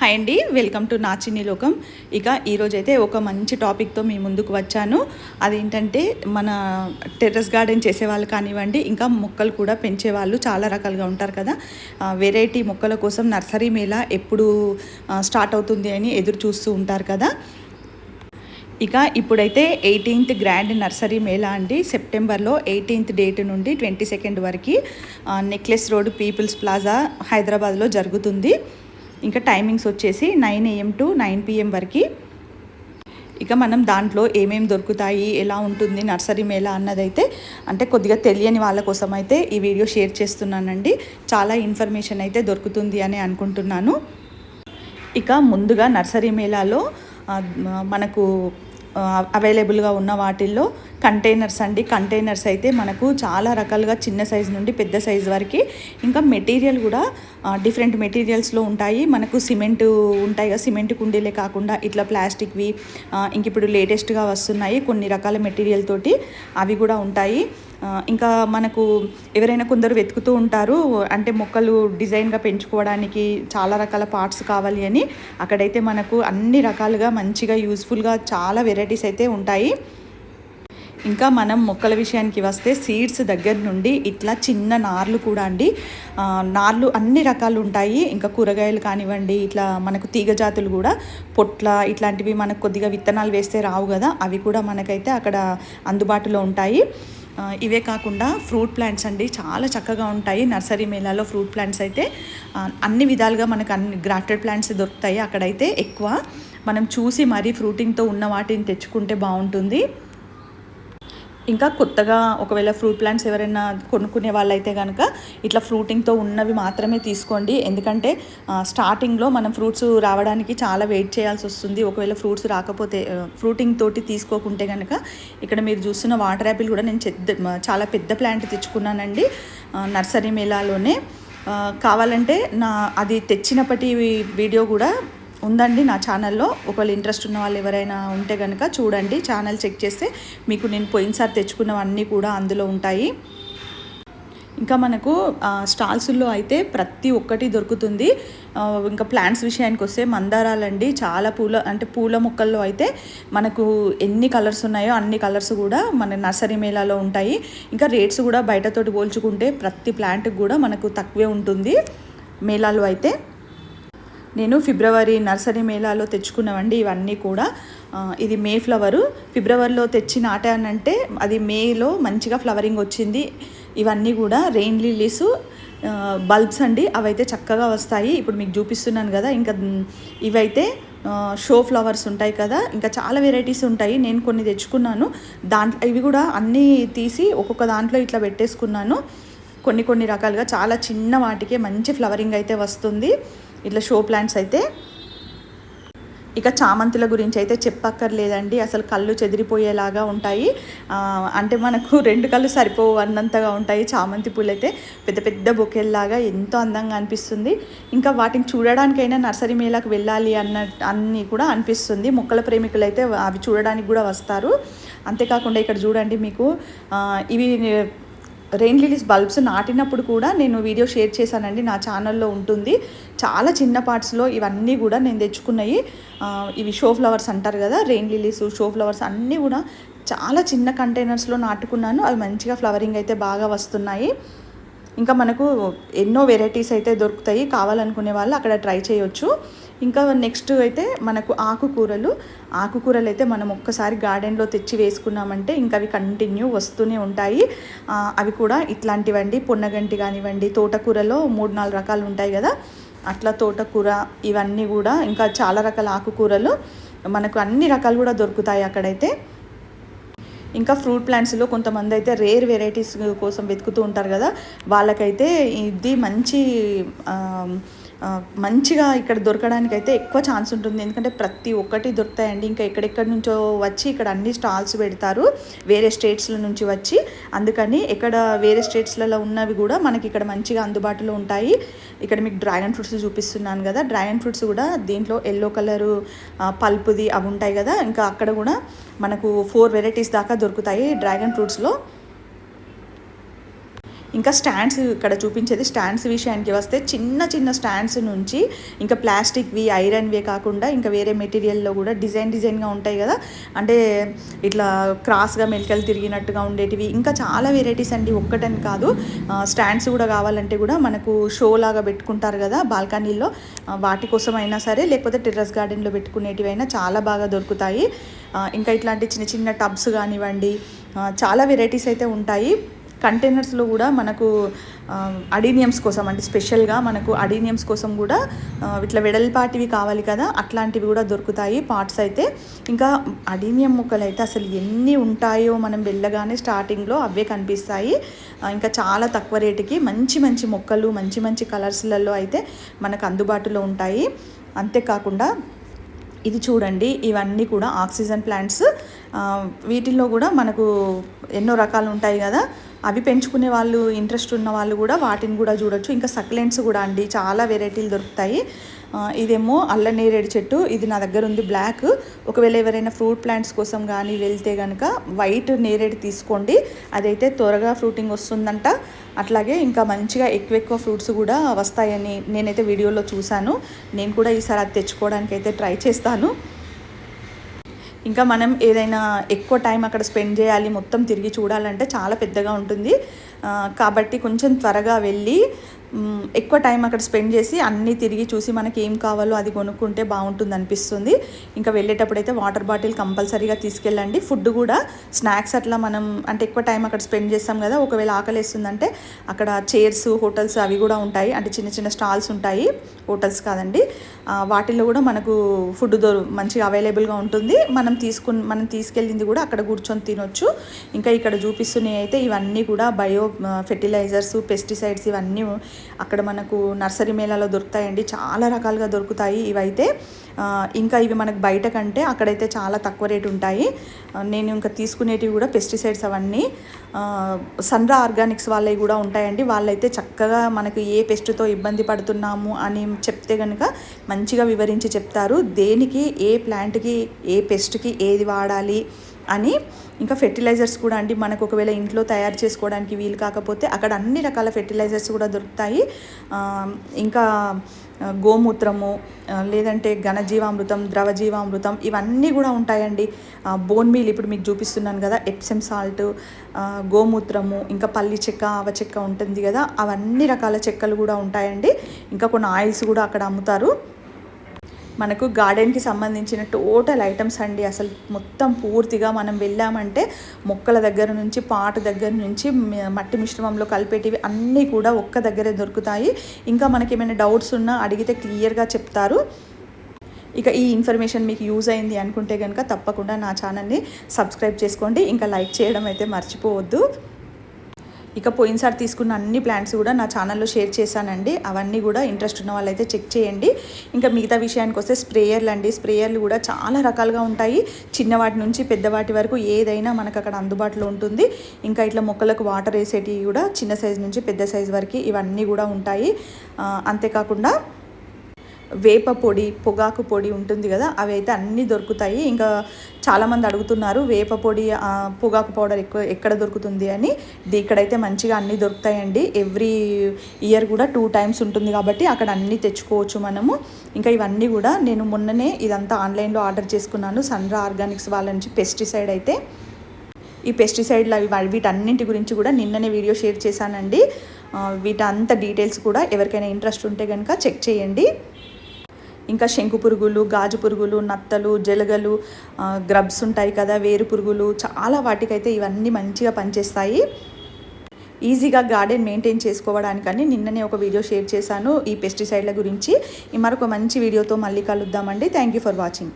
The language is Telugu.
హాయ్ అండి వెల్కమ్ టు నా చిన్ని లోకం. ఇక ఈరోజైతే ఒక మంచి టాపిక్తో మీ ముందుకు వచ్చాను. అదేంటంటే మన టెర్రస్ గార్డెన్ చేసేవాళ్ళు కానివ్వండి ఇంకా మొక్కలు కూడా పెంచేవాళ్ళు చాలా రకాలుగా ఉంటారు కదా. వెరైటీ మొక్కల కోసం నర్సరీ మేళ ఎప్పుడు స్టార్ట్ అవుతుంది అని ఎదురు చూస్తూ ఉంటారు కదా. ఇక ఇప్పుడైతే ఎయిటీన్త్ గ్రాండ్ నర్సరీ మేళా అండి. సెప్టెంబర్లో ఎయిటీన్త్ డేట్ నుండి ట్వంటీ సెకండ్ వరకు నెక్లెస్ రోడ్ పీపుల్స్ ప్లాజా హైదరాబాద్లో జరుగుతుంది. ఇంకా టైమింగ్స్ వచ్చేసి nine AM to nine PM వరకు. ఇక మనం దాంట్లో ఏమేమి దొరుకుతాయి ఎలా ఉంటుంది నర్సరీ మేళా అన్నదైతే అంటే కొద్దిగా తెలియని వాళ్ళ కోసం అయితే ఈ వీడియో షేర్ చేస్తున్నానండి. చాలా ఇన్ఫర్మేషన్ అయితే దొరుకుతుంది అని అనుకుంటున్నాను. ఇక ముందుగా నర్సరీ మేళాలో మనకు అవైలబుల్గా ఉన్న వాటిల్లో కంటైనర్స్ అండి. కంటైనర్స్ అయితే మనకు చాలా రకాలుగా చిన్న సైజు నుండి పెద్ద సైజు వరకు ఇంకా మెటీరియల్ కూడా డిఫరెంట్ మెటీరియల్స్లో ఉంటాయి. మనకు సిమెంట్ ఉంటాయి కదా సిమెంట్ కుండీలే కాకుండా ఇట్లా ప్లాస్టిక్వి ఇంక ఇప్పుడు లేటెస్ట్గా వస్తున్నాయి. కొన్ని రకాల మెటీరియల్ తోటి అవి కూడా ఉంటాయి. ఇంకా మనకు ఎవరైనా కొందరు వెతుకుతూ ఉంటారు అంటే మొక్కలు డిజైన్గా పెంచుకోవడానికి చాలా రకాల పార్ట్స్ కావాలి అని. అక్కడైతే మనకు అన్ని రకాలుగా మంచిగా యూస్ఫుల్గా చాలా వెరైటీస్ అయితే ఉంటాయి. ఇంకా మనం మొక్కల విషయానికి వస్తే సీడ్స్ దగ్గర నుండి ఇట్లా చిన్న నార్లు కూడా అండి. నార్లు అన్ని రకాలు ఉంటాయి. ఇంకా కూరగాయలు కానివ్వండి ఇట్లా మనకు తీగ జాతులు కూడా పొట్ల ఇట్లాంటివి మనకు కొద్దిగా విత్తనాలు వేస్తే రావు కదా అవి కూడా మనకైతే అక్కడ అందుబాటులో ఉంటాయి. ఇవే కాకుండా ఫ్రూట్ ప్లాంట్స్ అండి. చాలా చక్కగా ఉంటాయి. నర్సరీ మేళాలో ఫ్రూట్ ప్లాంట్స్ అయితే అన్ని విధాలుగా మనకు అన్ని గ్రాఫ్టెడ్ ప్లాంట్స్ దొరుకుతాయి. అక్కడైతే ఎక్కువ మనం చూసి మరీ ఫ్రూటింగ్తో ఉన్న వాటిని తెచ్చుకుంటే బాగుంటుంది. ఇంకా కొత్తగా ఒకవేళ ఫ్రూట్ ప్లాంట్స్ ఎవరైనా కొనుక్కునే వాళ్ళైతే కనుక ఇట్లా ఫ్రూటింగ్తో ఉన్నవి మాత్రమే తీసుకోండి. ఎందుకంటే స్టార్టింగ్లో మనం ఫ్రూట్స్ రావడానికి చాలా వెయిట్ చేయాల్సి వస్తుంది. ఒకవేళ ఫ్రూట్స్ రాకపోతే ఫ్రూటింగ్ తోటి తీసుకోకుంటే కనుక ఇక్కడ మీరు చూస్తున్న వాటర్ యాపిల్ కూడా నేను చెద్ద చాలా పెద్ద ప్లాంట్ తెచ్చుకున్నానండి నర్సరీ మేళాలోనే. కావాలంటే నా అది తెచ్చినప్పటి వీడియో కూడా ఉందండి నా ఛానల్లో ఒకవేళ ఇంట్రెస్ట్ ఉన్న వాళ్ళు ఎవరైనా ఉంటే కనుక చూడండి. ఛానల్ చెక్ చేస్తే మీకు నేను పోయినసారి తెచ్చుకున్నవన్నీ కూడా అందులో ఉంటాయి. ఇంకా మనకు స్టాల్స్లో అయితే ప్రతి ఒక్కటి దొరుకుతుంది. ఇంకా ప్లాంట్స్ విషయానికి వస్తే మందారాలండి చాలా పూల అంటే పూల మొక్కల్లో అయితే మనకు ఎన్ని కలర్స్ ఉన్నాయో అన్ని కలర్స్ కూడా మన నర్సరీ మేళాలో ఉంటాయి. ఇంకా రేట్స్ కూడా బయటతోటి పోల్చుకుంటే ప్రతి ప్లాంట్కి కూడా మనకు తక్కువే ఉంటుంది. మేళాలు అయితే. నేను ఫిబ్రవరి నర్సరీ మేళాలో తెచ్చుకున్నవండి ఇవన్నీ కూడా. ఇది మే ఫ్లవరు. ఫిబ్రవరిలో తెచ్చి నాటానంటే అది మేలో మంచిగా ఫ్లవరింగ్ వచ్చింది. ఇవన్నీ కూడా రెయిన్ లిల్లీస్ బల్బ్స్ అండి. అవైతే చక్కగా వస్తాయి. ఇప్పుడు మీకు చూపిస్తున్నాను కదా ఇంకా ఇవైతే షో ఫ్లవర్స్ ఉంటాయి కదా ఇంకా చాలా వెరైటీస్ ఉంటాయి. నేను కొన్ని తెచ్చుకున్నాను. దాంట్లో ఇవి కూడా అన్నీ తీసి ఒక్కొక్క దాంట్లో ఇట్లా పెట్టేసుకున్నాను. కొన్ని కొన్ని రకాలుగా చాలా చిన్న వాటికే మంచి ఫ్లవరింగ్ అయితే వస్తుంది. ఇట్లా షో ప్లాంట్స్ అయితే ఇక చామంతుల గురించి అయితే చెప్పక్కర్లేదండి. అసలు కళ్ళు చెదిరిపోయేలాగా ఉంటాయి. అంటే మనకు రెండు కళ్ళు సరిపోవు అన్నంతగా ఉంటాయి చామంతి పూలు అయితే పెద్ద పెద్ద బొకేల్లాగా ఎంతో అందంగా అనిపిస్తుంది. ఇంకా వాటిని చూడడానికైనా నర్సరీ మేళకు వెళ్ళాలి అన్న అన్నీ కూడా అనిపిస్తుంది. మొక్కల ప్రేమికులు అయితే అవి చూడడానికి కూడా వస్తారు. అంతేకాకుండా ఇక్కడ చూడండి మీకు ఇవి రెయిన్ లిలీస్ బల్బ్స్ నాటినప్పుడు కూడా నేను వీడియో షేర్ చేశానండి. నా ఛానల్లో ఉంటుంది. చాలా చిన్న పార్ట్స్లో ఇవన్నీ కూడా నేను తెచ్చుకున్నాయి. ఇవి షో ఫ్లవర్స్ అంటారు కదా రెయిన్ లిలీస్ షో ఫ్లవర్స్ అన్నీ కూడా చాలా చిన్న కంటైనర్స్లో నాటుకున్నాను. అవి మంచిగా ఫ్లవరింగ్ అయితే బాగా వస్తున్నాయి. ఇంకా మనకు ఎన్నో వెరైటీస్ అయితే దొరుకుతాయి. కావాలనుకునే వాళ్ళు అక్కడ ట్రై చేయొచ్చు. ఇంకా నెక్స్ట్ అయితే మనకు ఆకుకూరలు. ఆకుకూరలు అయితే మనం ఒక్కసారి గార్డెన్లో తెచ్చి వేసుకున్నామంటే ఇంకా అవి కంటిన్యూ వస్తూనే ఉంటాయి. అవి కూడా ఇట్లాంటివండి. పొన్నగంటి కానివ్వండి తోటకూరలో మూడు నాలుగు రకాలు ఉంటాయి కదా. అట్లా తోటకూర ఇవన్నీ కూడా ఇంకా చాలా రకాల ఆకుకూరలు. మనకు అన్ని రకాలు కూడా దొరుకుతాయి అక్కడైతే. ఇంకా ఫ్రూట్ ప్లాంట్స్లో కొంతమంది అయితే రేర్ వెరైటీస్ కోసం వెతుకుతూ ఉంటారు కదా. వాళ్ళకైతే ఇది మంచి మంచిగా ఇక్కడ దొరకడానికి అయితే ఎక్కువ ఛాన్స్ ఉంటుంది. ఎందుకంటే ప్రతి ఒక్కటి దొరుకుతాయండి. ఇంకా ఎక్కడెక్కడి నుంచో వచ్చి ఇక్కడ అన్ని స్టాల్స్ పెడతారు. వేరే స్టేట్స్ల నుంచి వచ్చి. అందుకని ఇక్కడ వేరే స్టేట్స్లలో ఉన్నవి కూడా మనకి ఇక్కడ మంచిగా అందుబాటులో ఉంటాయి. ఇక్కడ మీకు డ్రాగన్ ఫ్రూట్స్ చూపిస్తున్నాను కదా. డ్రాగన్ ఫ్రూట్స్ కూడా దీంట్లో ఎల్లో కలరు పల్పుది అవి ఉంటాయి కదా. ఇంకా అక్కడ కూడా మనకు ఫోర్ వెరైటీస్ దాకా దొరుకుతాయి డ్రాగన్ ఫ్రూట్స్లో. ఇంకా స్టాండ్స్ ఇక్కడ చూపించేది స్టాండ్స్ విషయానికి వస్తే చిన్న చిన్న స్టాండ్స్ నుంచి ఇంకా ప్లాస్టిక్వి ఐరన్వే కాకుండా ఇంకా వేరే మెటీరియల్లో కూడా డిజైన్ డిజైన్గా ఉంటాయి కదా. అంటే ఇట్లా క్రాస్గా మెలికలు తిరిగినట్టుగా ఉండేటివి. ఇంకా చాలా వెరైటీస్ అండి. ఒక్కటని కాదు. స్టాండ్స్ కూడా కావాలంటే కూడా మనకు షో లాగా పెట్టుకుంటారు కదా బాల్కనీలో. వాటి కోసం అయినా సరే లేకపోతే టెర్రస్ గార్డెన్లో పెట్టుకునేటివి అయినా చాలా బాగా దొరుకుతాయి. ఇంకా ఇట్లాంటి చిన్న చిన్న టబ్స్ కానివ్వండి చాలా వెరైటీస్ అయితే ఉంటాయి. కంటైనర్స్లో కూడా మనకు అడీనియమ్స్ కోసం అంటే స్పెషల్గా మనకు అడీనియమ్స్ కోసం కూడా ఇట్లా వెడల్పాటివి కావాలి కదా అట్లాంటివి కూడా దొరుకుతాయి పార్ట్స్ అయితే. ఇంకా అడీనియం మొక్కలు అయితే అసలు ఎన్ని ఉంటాయో మనం వెళ్ళగానే స్టార్టింగ్లో అవే కనిపిస్తాయి. ఇంకా చాలా తక్కువ రేటుకి మంచి మంచి మొక్కలు మంచి మంచి కలర్స్లలో అయితే మనకు అందుబాటులో ఉంటాయి. అంతేకాకుండా ఇది చూడండి ఇవన్నీ కూడా ఆక్సిజన్ ప్లాంట్స్. వీటిల్లో కూడా మనకు ఎన్నో రకాలు ఉంటాయి కదా అవి పెంచుకునే వాళ్ళు ఇంట్రెస్ట్ ఉన్న వాళ్ళు కూడా వాటిని కూడా చూడొచ్చు. ఇంకా సక్లెంట్స్ కూడా అండి. చాలా వెరైటీలు దొరుకుతాయి. ఇదేమో అల్ల నేరేడు చెట్టు. ఇది నా దగ్గర ఉంది బ్లాక్ ఒకవేళ ఎవరైనా ఫ్రూట్ ప్లాంట్స్ కోసం కానీ వెళ్తే కనుక వైట్ నేరేడు తీసుకోండి. అదైతే త్వరగా ఫ్రూటింగ్ వస్తుందంట. అట్లాగే ఇంకా మంచిగా ఎక్కువ ఎక్కువ ఫ్రూట్స్ కూడా వస్తాయని నేనైతే వీడియోలో చూశాను. నేను కూడా ఈసారి అది తెచ్చుకోవడానికి అయితే ట్రై చేస్తాను. ఇంకా మనం ఏదైనా ఎక్కువ టైం అక్కడ స్పెండ్ చేయాలి మొత్తం తిరిగి చూడాలంటే చాలా పెద్దగా ఉంటుంది. కాబట్టి కొంచెం త్వరగా వెళ్ళి ఎక్కువ టైం అక్కడ స్పెండ్ చేసి అన్నీ తిరిగి చూసి మనకి ఏం కావాలో అది కొనుక్కుంటే బాగుంటుంది అనిపిస్తుంది. ఇంకా వెళ్ళేటప్పుడు అయితే వాటర్ బాటిల్ కంపల్సరీగా తీసుకెళ్ళండి. ఫుడ్ కూడా స్నాక్స్ అట్లా మనం అంటే ఎక్కువ టైం అక్కడ స్పెండ్ చేస్తాం కదా ఒకవేళ ఆకలిస్తుందంటే అక్కడ చైర్స్ హోటల్స్ అవి కూడా ఉంటాయి. అంటే చిన్న చిన్న స్టాల్స్ ఉంటాయి హోటల్స్ కాదండి. వాటిల్లో కూడా మనకు ఫుడ్ దొరు మంచిగా అవైలబుల్గా ఉంటుంది. మనం తీసుకుని మనం తీసుకెళ్ళింది కూడా అక్కడ కూర్చొని తినొచ్చు. ఇంకా ఇక్కడ చూపిస్తున్నాయి అయితే ఇవన్నీ కూడా బయో ఫెర్టిలైజర్స్ పెస్టిసైడ్స్ ఇవన్నీ అక్కడ మనకు నర్సరీ మేళాలో దొరుకుతాయండి. చాలా రకాలుగా దొరుకుతాయి. ఇవైతే ఇంకా ఇవి మనకు బయట కంటే అక్కడైతే చాలా తక్కువ రేటు ఉంటాయి. నేను ఇంకా తీసుకునేటివి కూడా పెస్టిసైడ్స్ అవన్నీ. సన్రా ఆర్గానిక్స్ వాళ్ళవి కూడా ఉంటాయండి. వాళ్ళైతే చక్కగా మనకు ఏ పెస్ట్తో ఇబ్బంది పడుతున్నాము అని చెప్తే కనుక మంచిగా వివరించి చెప్తారు. దేనికి ఏ ప్లాంట్కి ఏ పెస్ట్కి ఏది వాడాలి అని ఇంకా ఫెర్టిలైజర్స్ కూడా అండి. మనకు ఒకవేళ ఇంట్లో తయారు చేసుకోవడానికి వీలు కాకపోతే అక్కడ అన్ని రకాల ఫెర్టిలైజర్స్ కూడా దొరుకుతాయి. ఇంకా గోమూత్రము లేదంటే ఘనజీవామృతం ద్రవజీవామృతం ఇవన్నీ కూడా ఉంటాయండి. బోన్ మీల్ ఇప్పుడు మీకు చూపిస్తున్నాను కదా ఎప్సెమ్ సాల్ట్ గోమూత్రము ఇంకా పల్లి చెక్క ఆవ చెక్క ఉంటుంది కదా అవన్నీ రకాల చెక్కలు కూడా ఉంటాయండి. ఇంకా కొన్ని ఆయిల్స్ కూడా అక్కడ అమ్ముతారు. మనకు గార్డెన్కి సంబంధించిన టోటల్ ఐటమ్స్ అండి. అసలు మొత్తం పూర్తిగా మనం వెళ్ళామంటే మొక్కల దగ్గర నుంచి పాట దగ్గర నుంచి మట్టి మిశ్రమంలో కలిపేటివి అన్నీ కూడా ఒక్క దగ్గరే దొరుకుతాయి. ఇంకా మనకి ఏమైనా డౌట్స్ ఉన్నా అడిగితే క్లియర్గా చెప్తారు. ఇక ఈ ఇన్ఫర్మేషన్ మీకు యూజ్ అయింది అనుకుంటే కనుక తప్పకుండా నా ఛానల్ని సబ్స్క్రైబ్ చేసుకోండి. ఇంకా లైక్ చేయడం అయితే మర్చిపోవద్దు. ఇక పోయినసారి తీసుకున్న అన్ని ప్లాంట్స్ కూడా నా ఛానల్లో షేర్ చేశానండి. అవన్నీ కూడా ఇంట్రెస్ట్ ఉన్న వాళ్ళైతే చెక్ చేయండి. ఇంకా మిగతా విషయానికి వస్తే స్ప్రేయర్లు అండి. స్ప్రేయర్లు కూడా చాలా రకాలుగా ఉంటాయి. చిన్నవాటి నుంచి పెద్దవాటి వరకు ఏదైనా మనకు అక్కడ అందుబాటులో ఉంటుంది. ఇంకా ఇట్లా మొక్కలకు వాటర్ వేసేటివి కూడా చిన్న సైజు నుంచి పెద్ద సైజు వరకు ఇవన్నీ కూడా ఉంటాయి. అంతేకాకుండా వేప పొడి పొగాకు పొడి ఉంటుంది కదా అవి అయితే అన్నీ దొరుకుతాయి. ఇంకా చాలామంది అడుగుతున్నారు వేప పొడి పొగాకు పౌడర్ ఎక్కువ ఎక్కడ దొరుకుతుంది అని. ఇక్కడైతే మంచిగా అన్నీ దొరుకుతాయండి. ఎవ్రీ ఇయర్ కూడా టూ టైమ్స్ ఉంటుంది కాబట్టి అక్కడ అన్నీ తెచ్చుకోవచ్చు మనము. ఇంకా ఇవన్నీ కూడా నేను మొన్ననే ఇదంతా ఆన్లైన్లో ఆర్డర్ చేసుకున్నాను సన్రా ఆర్గానిక్స్ వాళ్ళ నుంచి పెస్టిసైడ్ అయితే. ఈ పెస్టిసైడ్లు అవి వీటన్నింటి గురించి కూడా నిన్ననే వీడియో షేర్ చేశానండి. వీటంత డీటెయిల్స్ కూడా ఎవరికైనా ఇంట్రెస్ట్ ఉంటే కనుక చెక్ చేయండి. ఇంకా శంకు పురుగులు గాజు పురుగులు నత్తలు జలగలు గ్రబ్స్ ఉంటాయి కదా వేరు పురుగులు చాలా వాటికైతే ఇవన్నీ మంచిగా పనిచేస్తాయి. ఈజీగా గార్డెన్ మెయింటైన్ చేసుకోవడానికని నిన్ననే ఒక వీడియో షేర్ చేశాను ఈ పెస్టిసైడ్ల గురించి. ఈ మరొక మంచి వీడియోతో మళ్ళీ కలుద్దామండి. Thank you for watching